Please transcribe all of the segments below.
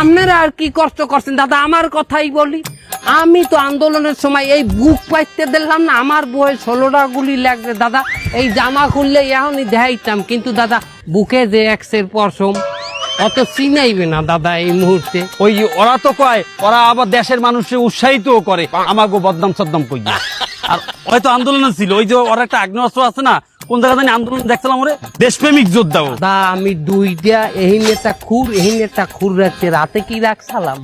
আপনারা আর কি কষ্ট করছেন? দাদা, আমার কথাই বলি। আমি তো আন্দোলনের সময় এই বুক পাইতে দিলাম না, আমার বই ষোলোটা গুলি লাগবে দাদা। এই জামা খুললে এখনই দেখাইতাম। কিন্তু দাদা, বুকে যে এক্সের পশম অত চিনাইবে না দাদা এই মুহূর্তে। ওই ওরা তো কয়, ওরা আবার দেশের মানুষকে উৎসাহিত করে। আমাকে বদনাম সদ্দাম কই আর হয়তো আন্দোলন ছিল, ওই যে ওর একটা আগ্নেয়াস্ত্র আছে না কোন জায়গা জানি আন্দোলন দেখছিলাম ওরে? দেশপ্রেমিক যোদ্ধা দা আমি দুইটা এই নেতা খুর এই নেতা খুর রাখছে। রাতে কি রাখছিলাম?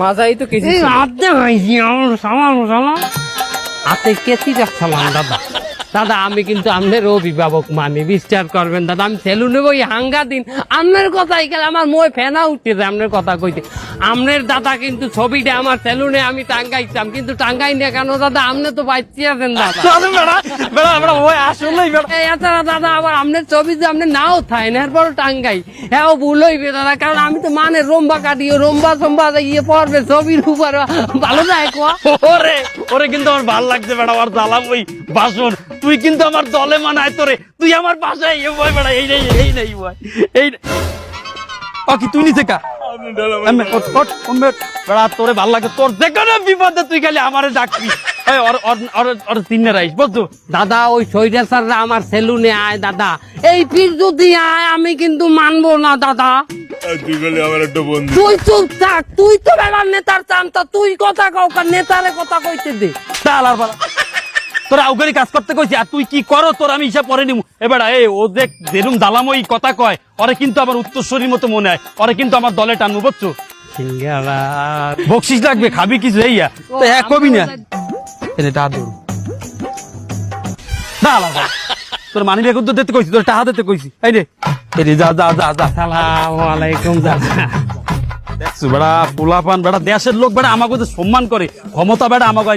মাজাই তো কিছু রাতে ভাইছি আমার সালাম সালাম। হাতে কেছি রাখছিলাম দাদা। দাদা আমি কিন্তু আপনার অভিভাবক মানি বিশ্বাস করবেন দাদা আমি সেলুনে বই হাঙ্গা দিন। আপনার কথাই গেলে আমার মই ফেনা উঠতেছে আপনার কথা কইতে। আপনার দাদা কিন্তু ছবিটা আমার সেলুনে আমি টাঙ্গাইতাম কিন্তু টাঙ্গাই না কেন দাদা আপনি তো বাচ্চি আছেন দাদা। আরে এছাড়া দাদা আবার আপনার ছবি যে আপনি নাও থাই না এরপর টাঙ্গাই। হ্যাঁ ও ভুল হইবে দাদা কারণ আমি তো মানে রম্বা কাটিও রম্বা সম্বা ইয়ে পড়বে ছবির উপর ভালো যায় কোয়া ওরে ওরে কিন্তু আমার ভালো লাগছে বেড়া আমার জ্বালাম ওই বাসন। তুই কিন্তু আমার দলে মানায় তোরে। তুই আমার বাসায় এই বয় বেড়া এই নেই এই নেই বয়। এই কি তুই নিচে কা। বেড়া তোরে ভালো লাগে। তোর বিপদে তুই খালি আমারে ডাকবি। দাদা ওই সৈরা স্যাররা আমার সেলুনে আয় দাদা। এই পিস যদি আয় আমি কিন্তু মানবো না দাদা। তুই বলে আমার তুই চুপ থাক। তুই তো বেড়ার নেতার চান্তা তুই কথা কাউ নেতারে কথা কইতে দে। তোর আউগারি কাজ করতে কইছি আর তুই কি করো তোর আমি হিসাব পরে নিমু। এবার এ ও যে যেরম দালাম ওই কথা কয় ওরে কিন্তু আমার উত্তরস্বরীর মতো মনে হয় ওরে কিন্তু আমার দলে টানবো বুঝছ? বকশিস লাগবে খাবি কিছু এইয়া তো হ্যাঁ কবি না। এনে টাহা দৌড় না লাগা তোর মানি ব্যাগ তো দিতে কইছি তোর টাহা দিতে কইছি। এই রে এই রে যা যা যা যা। সালাম আলাইকুম দাদা দেখছ বেড়া পোলাপান বেড়া দেশের লোক বেড়া আমাকে সম্মান করে ক্ষমতা বেড়া আমাকে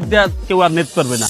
কেউ আর নেত করবে না।